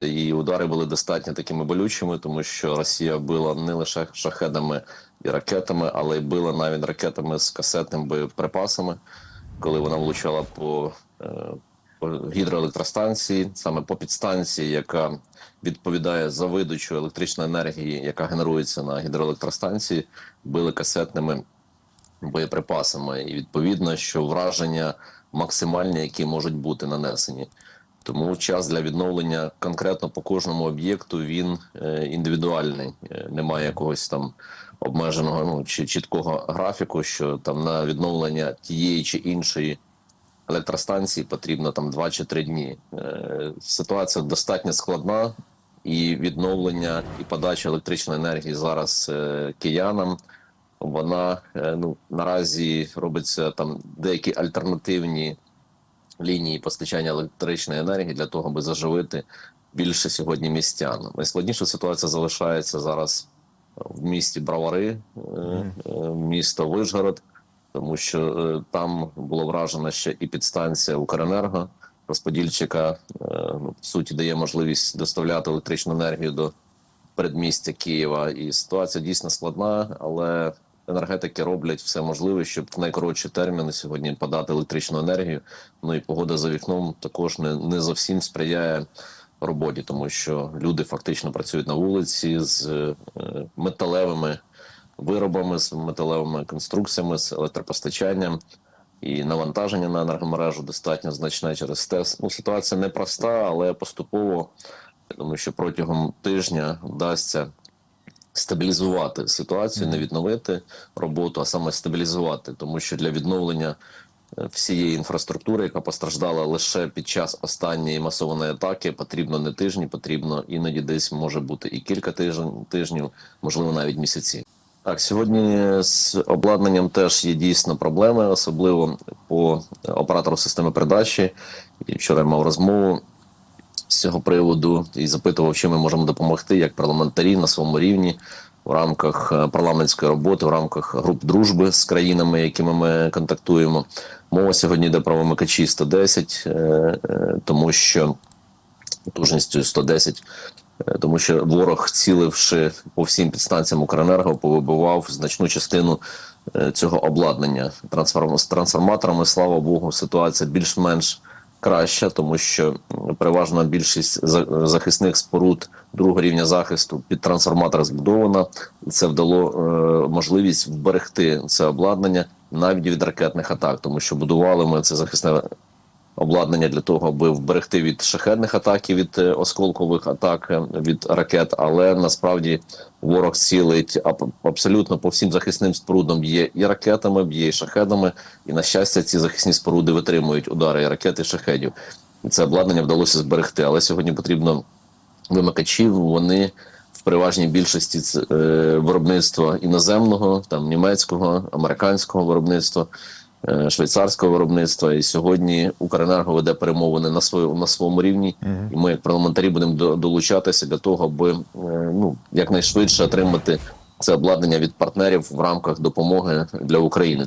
І удари були достатньо такими болючими, тому що Росія била не лише шахедами і ракетами, але й била навіть ракетами з касетними боєприпасами, коли вона влучала по, е, по гідроелектростанції, саме по підстанції, яка відповідає за видачу електричної енергії, яка генерується на гідроелектростанції, били касетними боєприпасами, і відповідно, що враження максимальні, які можуть бути нанесені. Тому час для відновлення конкретно по кожному об'єкту він е, індивідуальний. Е, Немає якогось там обмеженого ну чи чіткого графіку, що там на відновлення тієї чи іншої електростанції потрібно там два чи три дні. Е, Ситуація достатньо складна, і відновлення і подача електричної енергії зараз киянам. Вона ну наразі робиться там деякі альтернативні лінії постачання електричної енергії для того, аби заживити більше сьогодні містян. Найскладніша ситуація залишається зараз в місті Бравари, е, е, місто Вишгород, тому що е, там було вражено ще і підстанція Укренерго, розподільчика, ну, в суті, дає можливість доставляти електричну енергію до передмістя Києва. І ситуація дійсно складна, але енергетики роблять все можливе, щоб в найкоротші терміни сьогодні подати електричну енергію. Ну і погода за вікном також не, не зовсім сприяє роботі, тому що люди фактично працюють на вулиці з е, металевими виробами, з металевими конструкціями, з електропостачанням. І навантаження на енергомережу достатньо значне через те. Ну, ситуація непроста, але поступово я думаю, що протягом тижня вдасться стабілізувати ситуацію, не відновити роботу, а саме стабілізувати, тому що для відновлення е, всієї інфраструктури, яка постраждала лише під час останньої масованої атаки, потрібно не тижні, потрібно іноді десь може бути і кілька тижнів, тижнів, можливо, навіть місяці. Так, сьогодні з обладнанням теж є дійсно проблеми, особливо по оператору системи передачі. І вчора я мав розмову з цього приводу і запитував, чим ми можемо допомогти як парламентарі на своєму рівні в рамках е, парламентської роботи, в рамках груп дружби з країнами, якими ми контактуємо. Мова сьогодні йде про вимикачі 110, е, е, тому що потужністю 110, е, тому що ворог, ціливши по всім підстанціям Укренерго, повибивав значну частину цього обладнання. Трансформ... З трансформаторами, слава Богу, ситуація більш-менш краща, тому що переважна більшість захисних споруд другого рівня захисту під трансформатор збудована. Це вдало е, можливість вберегти це обладнання навіть від ракетних атак, тому що будували ми це захисне обладнання для того, аби вберегти від шахедних атак і від е, осколкових атак е, від ракет. Але насправді ворог цілить аб- абсолютно по всім захисним спорудам б'є і ракетами, б'є і шахедами. І на щастя, ці захисні споруди витримують удари і ракет і шахедів. І це обладнання вдалося зберегти. Але сьогодні потрібно вимикачів. Вони в переважній більшості е, виробництва іноземного, там німецького, американського виробництва, швейцарського виробництва. І сьогодні Укренерго веде перемовини на своєму на своєму рівні, і ми, як парламентарі, будемо долучатися для того, аби е, ну якнайшвидше отримати це обладнання від партнерів в рамках допомоги для України.